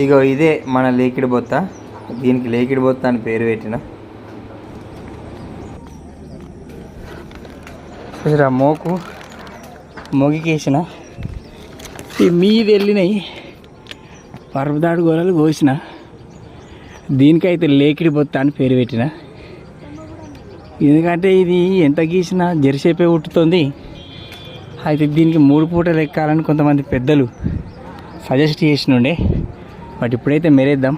ఇగో ఇదే మన లేకిడి బొత్త. దీనికి లేకిడి బొత్త అని పేరు పెట్టిన. చూసిరా మోకు మొగికేసిన. ఈ మీద వెళ్ళినాయి పరపదాడు గొర్రెలు కోసిన. దీనికైతే లేకిడి బొత్త అని పేరు పెట్టిన. ఎందుకంటే ఇది ఎంత గీసినా జెర్సేపే ఉట్టుతుంది. అయితే దీనికి మూడు పూటలు ఎక్కాలని కొంతమంది పెద్దలు సజెస్ట్ చేసినుండే. బట్ ఇప్పుడైతే మెరేద్దాం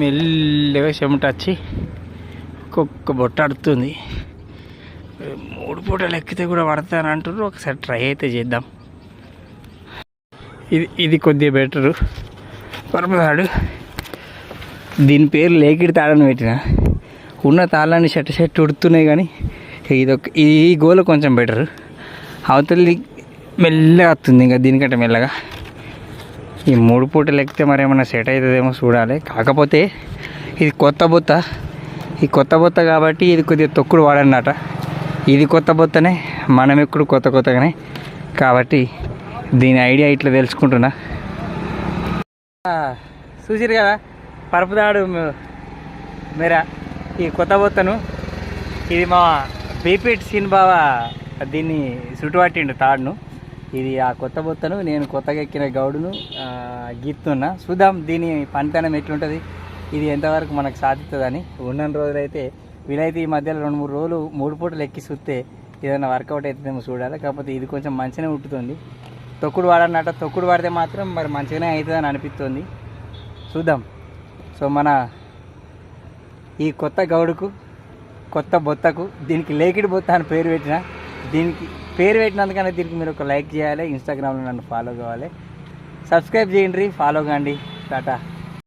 మెల్లగా చెమట వచ్చి ఒక్కొక్క బొట్ట అడుతుంది మూడు పూటలు ఎక్కితే కూడా పడతాను అంటారు ఒకసారి ట్రై అయితే చేద్దాం. ఇది ఇది కొద్దిగా బెటరు. పరమదాడు దీని పేరు లేకిడి తాళని పెట్టిన. ఉన్న తాళాన్ని షర్ట్ షర్ట్ ఉడుతున్నాయి కానీ ఇదొక ఈ గోల కొంచెం బెటర్ అవతలి మెల్లగా వస్తుంది ఇంకా దీనికంటే మెల్లగా. ఈ మూడు పూటలు ఎక్కితే మరి ఏమైనా సెట్ అవుతుందేమో చూడాలి. కాకపోతే ఇది కొత్త బొత్త. ఈ కొత్త బొత్త కాబట్టి ఇది కొద్దిగా తొక్కుడు వాడన్నట ఇది కొత్త బొత్తనే మనం ఎప్పుడు కొత్త కొత్తగానే. కాబట్టి దీని ఐడియా ఇట్లా తెలుసుకుంటున్నా. చూసిరు కదా పరపుదాడు మీరా ఈ కొత్త బొత్తను. ఇది మా బీపీట్ సీన్ బావ దీన్ని చుట్టుపట్టిండు తాడును. ఇది ఆ కొత్త బొత్తను నేను కొత్తగా ఎక్కిన గౌడును ఆ, గీస్తున్నా చూద్దాం దీని పనితనం ఎట్లుంటుంది ఇది ఎంతవరకు మనకు సాధిస్తుందని ఉన్న రోజులైతే వీలైతే ఈ మధ్యలో రెండు మూడు రోజులు మూడు పూటలు ఎక్కి చూస్తే ఏదైనా వర్కౌట్ అవుతుందేమో చూడాలి. కాకపోతే ఇది కొంచెం మంచిగానే ఉంటుంది తొక్కుడు వాడన్నట తొక్కుడు వాడితే మాత్రం మరి మంచిగానే అవుతుందని అనిపిస్తుంది. చూద్దాం. సో మన ఈ కొత్త గౌడుకు కొత్త బొత్తకు దీనికి లేకిడి బొత్త అని పేరు పెట్టిన దీనికి పేరు పెట్టినందుకనే దీనికి మీరు ఒక లైక్ చేయాలి ఇన్స్టాగ్రామ్లో నన్ను ఫాలో కావాలి. సబ్స్క్రైబ్ చేయండి ఫాలో కాండి. టాటా